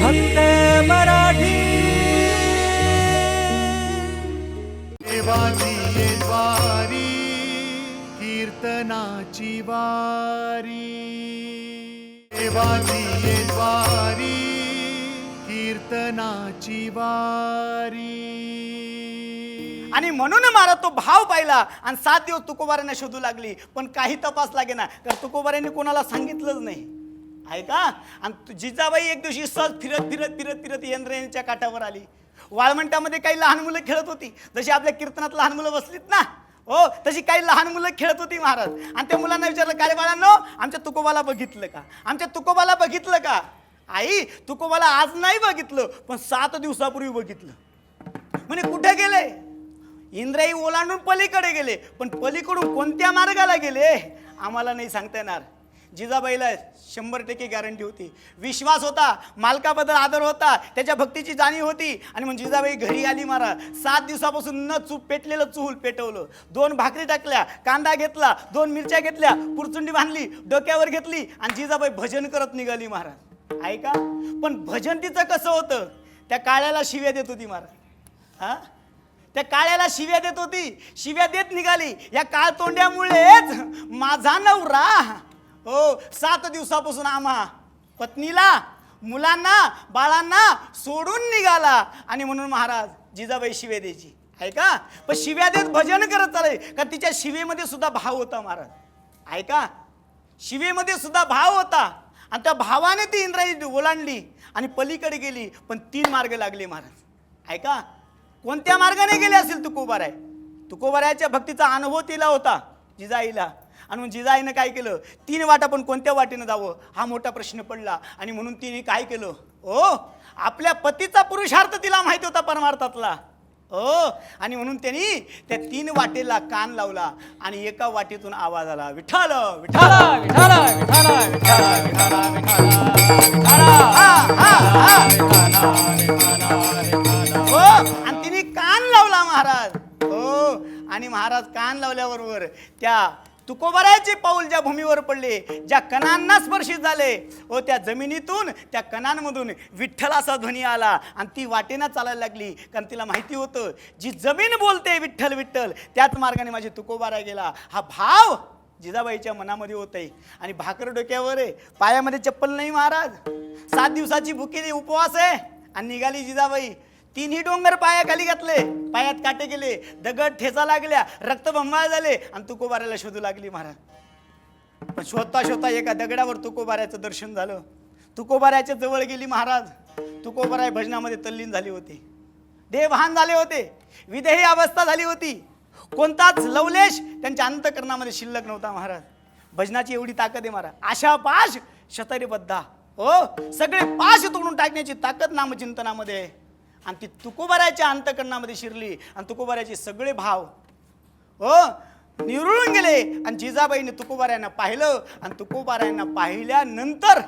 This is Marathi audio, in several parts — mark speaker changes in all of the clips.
Speaker 1: फक्त मराठी.
Speaker 2: देवाची ये द्वारी कीर्तनाची वारी. देवाची ये द्वारी कीर्तनाची वारी.
Speaker 3: आणि म्हणून मला तो भाव पाहिला आणि सात दिवस तुकोबाऱ्यांना शोधू लागली पण काही तपास लागे ना कारण तुकोबाऱ्यांनी कोणाला सांगितलंच नाही. आहे का? आणि तु- जिजाबाई एक दिवशी सहज फिरत फिरत फिरत फिरत यंत्रणेच्या काठावर आली. वाळवंटामध्ये काही लहान मुलं खेळत होती. जशी आपल्या कीर्तनात लहान मुलं बसलीत ना? हो तशी काही लहान मुलं खेळत होती महाराज. आणि त्या मुलांना विचारलं काय बाळांनो आमच्या तुकोबाला बघितलं का? आमच्या तुकोबाला बघितलं का? आई तुकोबाला आज नाही बघितलं पण सात दिवसापूर्वी बघितलं. म्हणे कुठे गेले? इंद्राई ओलांडून पलीकडे गेले पण पलीकडून कोणत्या मार्गाला गेले? आम्हाला नाही सांगता येणार. जिजाबाईला शंभर टक्के गॅरंटी होती. विश्वास होता मालकाबद्दल आदर होता त्याच्या भक्तीची जाणीव होती. आणि मग जिजाबाई घरी आली मारा सात दिवसापासून न चूप पेटलेलं चूल पेटवलं. दोन भाकरी टाकल्या कांदा घेतला दोन मिरच्या घेतल्या पुरचुंडी बांधली डोक्यावर घेतली आणि जिजाबाई भजन करत निघाली महाराज. ऐका पण भजन तिचं कसं होतं? त्या काळ्याला शिव्या देत होती महाराज. हा? त्या काळ्याला शिव्या देत होती. शिव्या देत निघाली. या काळ तोंड्यामुळेच माझा नवरा हो सात दिवसापासून आम्हा पत्नीला मुलांना बाळांना सोडून निघाला. आणि म्हणून महाराज जिजाबाई शिव्या द्यायची ऐका पण शिव्या देत भजन करत चालय का तिच्या शिवेमध्ये सुद्धा भाव होता महाराज. ऐका शिवेमध्ये सुद्धा भाव होता. आणि त्या भावाने ती इंद्राई ओलांडली आणि पलीकडे गेली. पण तीन मार्ग लागले महाराज. ऐका कोणत्या मार्गाने गेले असेल तुकोबाराय? तुकोबारायच्या भक्तीचा अनुभव तिला होता जिजाईला. आणि मग जिजाईनं काय केलं तीन वाटा पण कोणत्या वाटेनं जावं हा मोठा प्रश्न पडला आणि म्हणून तिने काय केलं ओ आपल्या पतीचा पुरुषार्थ तिला माहिती होता परमार्थातला हो आणि म्हणून त्यांनी त्या तीन वाटेला कान लावला आणि एका वाटेतून आवाज आला विठाल विठाल
Speaker 1: विठाल विठाल विठाल
Speaker 3: हा, हा, हो आणि तिने कान लावला महाराज हो आणि महाराज कान लावल्याबरोबर त्या तुकोबरायचे पाऊल ज्या भूमीवर पडले ज्या कणांना स्पर्शित झाले हो त्या जमिनीतून त्या कणांमधून विठ्ठलाचा ध्वनी आला आणि ती वाटेनं चालायला लागली. कारण तिला माहिती होतं जी जमीन बोलते विठ्ठल विठ्ठल त्याच मार्गाने माझी तुकोबारा गेला. हा भाव जिजाबाईच्या मनामध्ये होत आहे आणि भाकर डोक्यावर आहे. पायामध्ये चप्पल नाही महाराज. सात दिवसाची भुकेली उपवास आहे आणि निघाली जिजाबाई. तिन्ही डोंगर पायाखाली घातले. पायात काटे गेले दगड ठेचा लागल्या. रक्तबंबाळ झाले. आणि तुकोबाऱ्याला शोधू लागली महाराज. पण शोधता शोधता एका दगडावर तुकोबाऱ्याचं दर्शन झालं. तुकोबाऱ्याच्या जवळ गेली महाराज. तुकोबाराय भजनामध्ये तल्लीन झाली होती. देवहान झाले होते. विदेही अवस्था झाली होती. कोणताच लवलेश त्यांच्या अंतकरणामध्ये शिल्लक नव्हता महाराज. भजनाची एवढी ताकद आहे महाराज. आशा पाश शतरीबद्धा. हो सगळे पाश तोडून टाकण्याची ताकद नामचिंतनामध्ये आहे. आणि ती तुकोबाऱ्याच्या अंतकरणामध्ये शिरली आणि तुकोबाऱ्याचे सगळे भाव हो निरळून गेले. आणि जिजाबाईने तुकोबाऱ्यांना पाहिलं आणि तुकोबाऱ्यांना पाहिल्यानंतर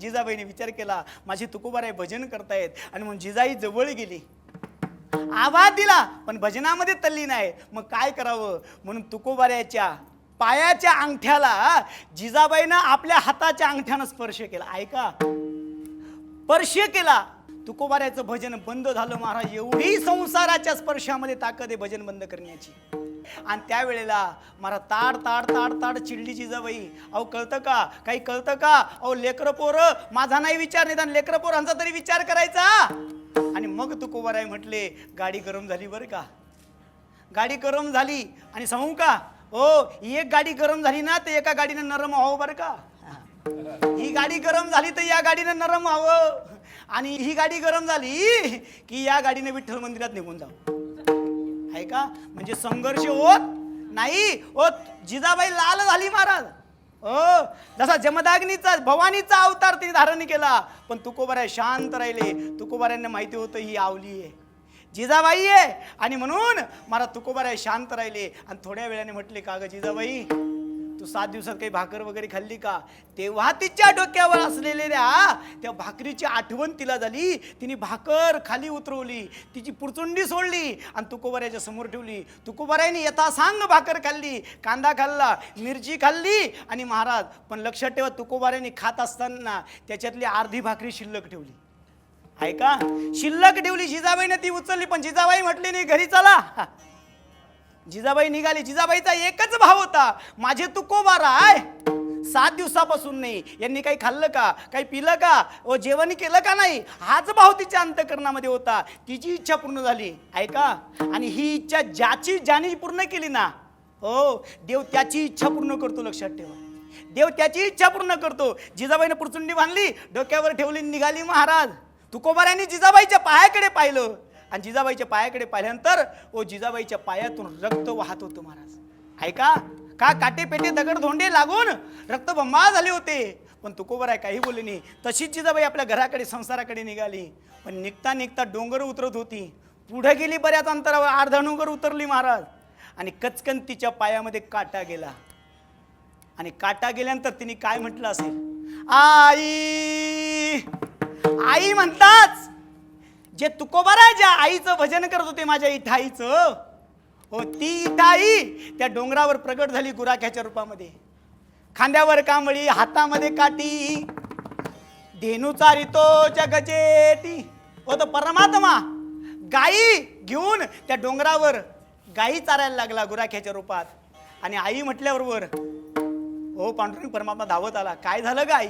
Speaker 3: जिजाबाईने विचार केला माझी तुकोबाराय भजन करतायत आणि मग जिजाई जवळ गेली. आवाज दिला पण भजनामध्ये तल्लीन आहे मग काय करावं? म्हणून तुकोबाऱ्याच्या पायाच्या अंगठ्याला जिजाबाईनं आपल्या हाताच्या अंगठ्यानं स्पर्श केला. ऐका. स्पर्श केला. तुकोबाऱ्याचं भजन बंद झालं महाराज एवढी संसाराच्या स्पर्शामध्ये ताकद आहे भजन बंद करण्याची. आणि त्यावेळेला मला ताड ताड ताड ताड चिडली जिजाबाई अहो कळतं का? काही कळतं का? अहो लेकरं पोरं माझा नाही विचार निदान लेकरं पोरांचा तरी विचार करायचा. आणि मग तुकोबाराय म्हटले गाडी गरम झाली बरं का? गाडी गरम झाली. आणि सांगू का? हो एक गाडी गरम झाली ना तर एका गाडीनं नरम व्हावं बरं का? ही गाडी गरम झाली तर या गाडीनं नरम व्हावं. आणि ही गाडी गरम झाली की या गाडीने विठ्ठल मंदिरात निघून जाऊ. आहे का? म्हणजे संघर्ष होत नाही. होत. जिजाबाई लाल झाली महाराज. हो. जसा जमदाग्नीचा भवानीचा अवतार तिने धारण केला. पण तुकोबाराय शांत राहिले. तुकोबाऱ्यांना माहिती होतं ही आवली आहे. जिजाबाई आहे. आणि म्हणून मला तुकोबाराय शांत राहिले. आणि थोड्या वेळाने म्हटले का ग जिजाबाई? तू सात दिवसात काही भाकर वगैरे खाल्ली का? तेव्हा तिच्या डोक्यावर असलेल्या त्या भाकरीची आठवण तिला झाली. तिने भाकर खाली उतरवली तिची पुरचुंडी सोडली आणि तुकोबाऱ्याच्या समोर ठेवली. तुकोबाऱ्याने यथासांग भाकर खाल्ली कांदा खाल्ला मिरची खाल्ली आणि महाराज पण लक्षात ठेवा तुकोबाऱ्याने खात असताना त्याच्यातली अर्धी भाकरी शिल्लक ठेवली. ऐका शिल्लक ठेवली जिजाबाईने ती उचलली पण जिजाबाई म्हटली नाही घरी चला. जिजाबाई निघाली. जिजाबाईचा एकच भाव होता. माझे तू कोबारा सात दिवसापासून नाही. यांनी काही खाल्लं का? काही पिलं का? व जेवण केलं का नाही? हाच भाव तिच्या अंतकरणामध्ये होता. तिची इच्छा पूर्ण झाली. ऐका. आणि ही इच्छा ज्याची ज्याने पूर्ण केली ना हो देव त्याची इच्छा पूर्ण करतो लक्षात ठेवा. देव त्याची इच्छा पूर्ण करतो. जिजाबाईने पुरचुंडी बांधली डोक्यावर ठेवली निघाली महाराज. तुकोबाऱ्यांनी जिजाबाईच्या पायाकडे पाहिलं. आणि जिजाबाईच्या पायाकडे पाहिल्यानंतर ओ जिजाबाईच्या पायातून रक्त वाहत होतं महाराज. ऐका का? काटे पेटे दगड धोंडे लागून रक्तबंबाळ झाले होते? पण तुकोबराय काही बोलले नाही. तशीच जिजाबाई आपल्या घराकडे संसाराकडे निघाली. पण निघता निघता डोंगर उतरत होती. पुढे गेली बऱ्याच अंतरावर अर्धा डोंगर उतरली महाराज. आणि कचकन तिच्या पायामध्ये काटा गेला. आणि काटा गेल्यानंतर तिने काय म्हटलं असेल? आई! आई म्हणताच जे तुकोबारा ज्या आईचं भजन करत होते माझ्या इथाईचं हो ती इथाई त्या डोंगरावर प्रगट झाली गुराख्याच्या रूपामध्ये. खांद्यावर कांबळी हातामध्ये काठी. धेनू चारितो जगजेटी हो तो परमात्मा. गाई घेऊन त्या डोंगरावर गाई चारायला लागला गुराख्याच्या रूपात. आणि आई म्हटल्याबरोबर हो पांडुरंग परमात्मा धावत आला. काय झालं गाई?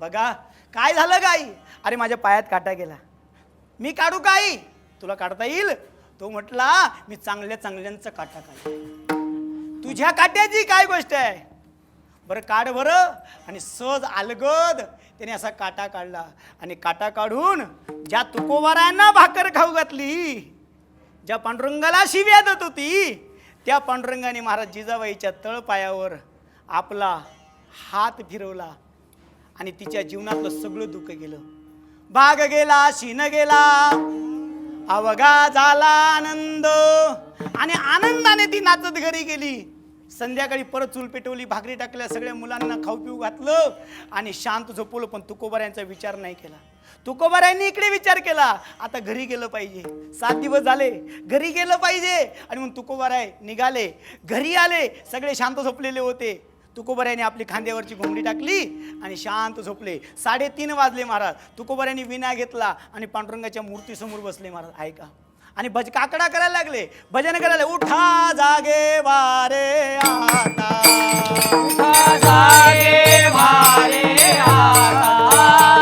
Speaker 3: बघा काय झालं गाई? अरे माझ्या पायात काटा गेला. मी काढू काही? तुला काढता येईल? तो म्हटला मी चांगल्या चांगल्यांचा काटा काढ तुझ्या काट्याची काय गोष्ट आहे? बरं काढ बरं. आणि सहज अलगद त्याने असा काटा काढला. आणि काटा काढून ज्या तुकोबारांना भाकर खाऊ घातली ज्या पांडुरंगाला शिव्या देत होती त्या पांडुरंगाने महाराज जिजाबाईच्या तळपायावर आपला हात फिरवला. आणि तिच्या जीवनातलं सगळं दुःख गेलं. भाग गेला शिन गेला. अवघा झाला आनंद. आणि आनंदाने ती नाचत घरी गेली. संध्याकाळी परत चूल पेटवली भाकरी टाकल्या सगळ्या मुलांना खाऊ पिऊ घातलं आणि शांत झोपवलं पण तुकोबाऱ्यांचा विचार नाही केला. तुकोबाऱ्यांनी इकडे विचार केला आता घरी गेलं पाहिजे. सात दिवस झाले घरी गेलं पाहिजे. आणि मग तुकोबराय निघाले घरी आले सगळे शांत झोपलेले होते. तुकोबऱ्याने आपली खांद्यावरची घोंगडी टाकली आणि शांत झोपले. साडेतीन वाजले महाराज. तुकोबऱ्याने विना घेतला आणि पांडुरंगाच्या मूर्तीसमोर बसले महाराज. ऐका आणि भज काकडा करायला लागले. भजन करायला उठा जागे वारे आता.
Speaker 1: जागे भारे आता.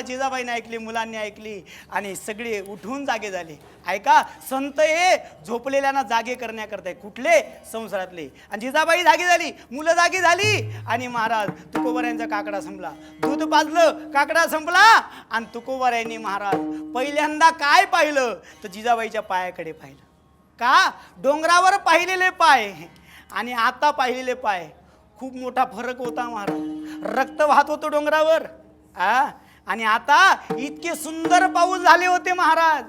Speaker 3: अभंगवाणी जिजाबाईने ऐकली मुलांनी ऐकली आणि सगळे उठून जागे झाले. ऐका संत हे झोपलेल्यांना जागे करण्याकरता कुठले? संसारातले. आणि जिजाबाई जागी झाली मुलं जागी झाली. आणि महाराज तुकोबऱ्यांचा काकडा संपला. दूध पाजलं काकडा संपला. आणि तुकोबऱ्यांनी महाराज पहिल्यांदा काय पाहिलं? तर जिजाबाईच्या पायाकडे पाहिलं. का? डोंगरावर पाहिलेले पाय. आणि आता पाहिलेले पाय. खूप मोठा फरक होता महाराज. रक्त वाहत होतं डोंगरावर. आ? आणि आता इतके सुंदर पाऊस झाले होते महाराज.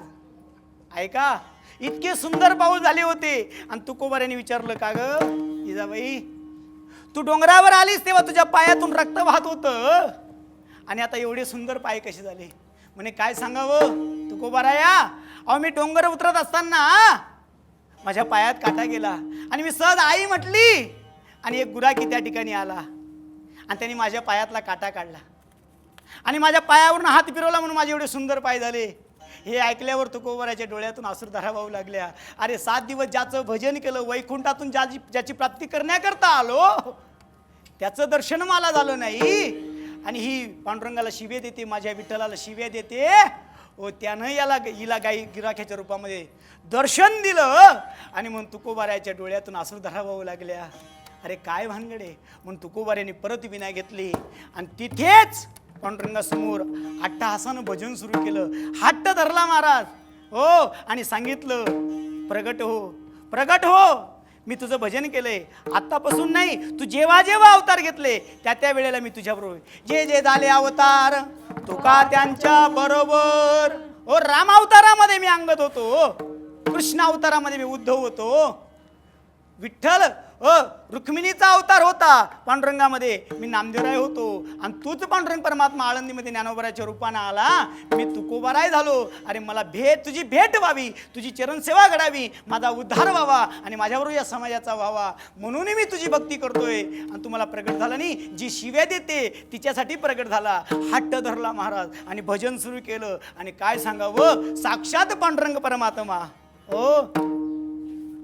Speaker 3: ऐका इतके सुंदर पाऊस झाले होते. आणि तुकोबाऱ्याने विचारलं का ग जिजाबाई तू डोंगरावर आलीस तेव्हा तुझ्या पायातून रक्त वाहत होतं. आणि आता एवढे सुंदर पाय कसे झाले? म्हणे काय सांगावं तुकोबाराया? अहो मी डोंगर उतरत असताना माझ्या पायात काटा गेला आणि मी सहज आई म्हटली. आणि एक गुराखी त्या ठिकाणी आला आणि त्यांनी माझ्या पायातला काटा काढला. आणि माझ्या पायावरून हात फिरवला म्हणून माझे एवढे सुंदर पाय झाले. हे ऐकल्यावर तुकोबराच्या डोळ्यातून आसूर वाहू लागल्या. अरे सात दिवस ज्याचं भजन केलं वैकुंठातून ज्याची ज्याची प्राप्ती करण्याकरता आलो त्याचं दर्शन मला झालं नाही. आणि ही पांडुरंगाला शिवे देते माझ्या विठ्ठलाला शिवे देते. ओ त्यानं याला हिला गाई गिराख्याच्या रूपामध्ये दर्शन दिलं आणि मग तुकोबाऱ्याच्या डोळ्यातून आसूर वाहू लागल्या. अरे काय भानगडे. म्हणून तुकोबाऱ्याने परत विना घेतली आणि तिथेच पांडुरंगासमोर अट्टहासानं भजन सुरू केलं. हट्ट धरला महाराज. हो आणि सांगितलं प्रगट हो प्रगट हो. मी तुझं भजन केलंय. आत्तापासून नाही तू जेव्हा जेव्हा अवतार घेतले त्या त्या वेळेला मी तुझ्याबरोबर जे जे झाले अवतार तुका त्यांच्या बरोबर. ओ राम अवतारामध्ये मी अंगत होतो. कृष्ण अवतारामध्ये मी उद्धव होतो. विठ्ठल अ रुक्मिणीचा अवतार होता पांडुरंगामध्ये. मी नामदेवराय होतो. आणि तूच पांडुरंग परमात्मा आळंदीमध्ये ज्ञानोबराच्या रूपानं आला. मी तुकोबाराय झालो. अरे मला भेट तुझी भेट व्हावी. तुझी चरणसेवा घडावी. माझा उद्धार व्हावा. आणि माझ्याबरोबर या समाजाचा व्हावा. म्हणून मी तुझी भक्ती करतोय. आणि तुम्हाला प्रगट झाला नाही. जी शिव्या देते तिच्यासाठी प्रगट झाला. हट्ट धरला महाराज. आणि भजन सुरू केलं. आणि काय सांगावं? साक्षात पांडुरंग परमात्मा. हो.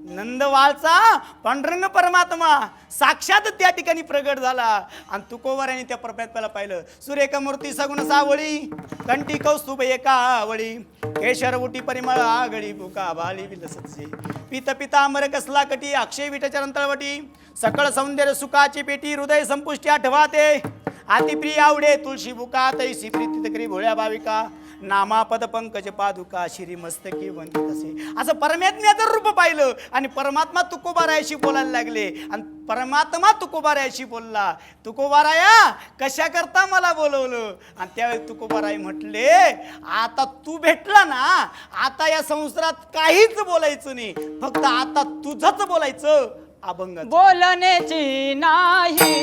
Speaker 3: नंदवाळचा पांडुरंग परमात्मा. साक्षात त्या ठिकाणी प्रगट झाला. आणि तुकोबाराने त्या परमात्म्याला पाहिलं. सुरेख मूर्ती सगुण सावळी कंटी कौस्तुभ एका आवळी केशर उटी परिमळ आगळी बुका बाली विलसचे पित पितांबर कसला कटी अक्षय विठच्या रंतळवटी. सकळ सौंदर्य सुखाची पेटी हृदय संपुष्टी आठवाते. अतिप्रिय आवडे तुळशी बुका तैसी प्रीती करी भोळ्या भाविका नामापद पंकज पादुका श्री मस्तकी वंदित असे. असं परमात्म्याचं रूप पाहिलं आणि परमात्मा तुकोबारायाशी बोलायला लागले. आणि परमात्मा तुकोबारायाशी बोलला तुकोबाराया कशा करता मला बोलवलं? आणि त्यावेळी तुकोबाराय म्हटले आता तू भेटला ना आता या संसारात काहीच बोलायचं नाही. फक्त आता तुझंच बोलायचं. अभंग
Speaker 1: बोलण्याची नाही.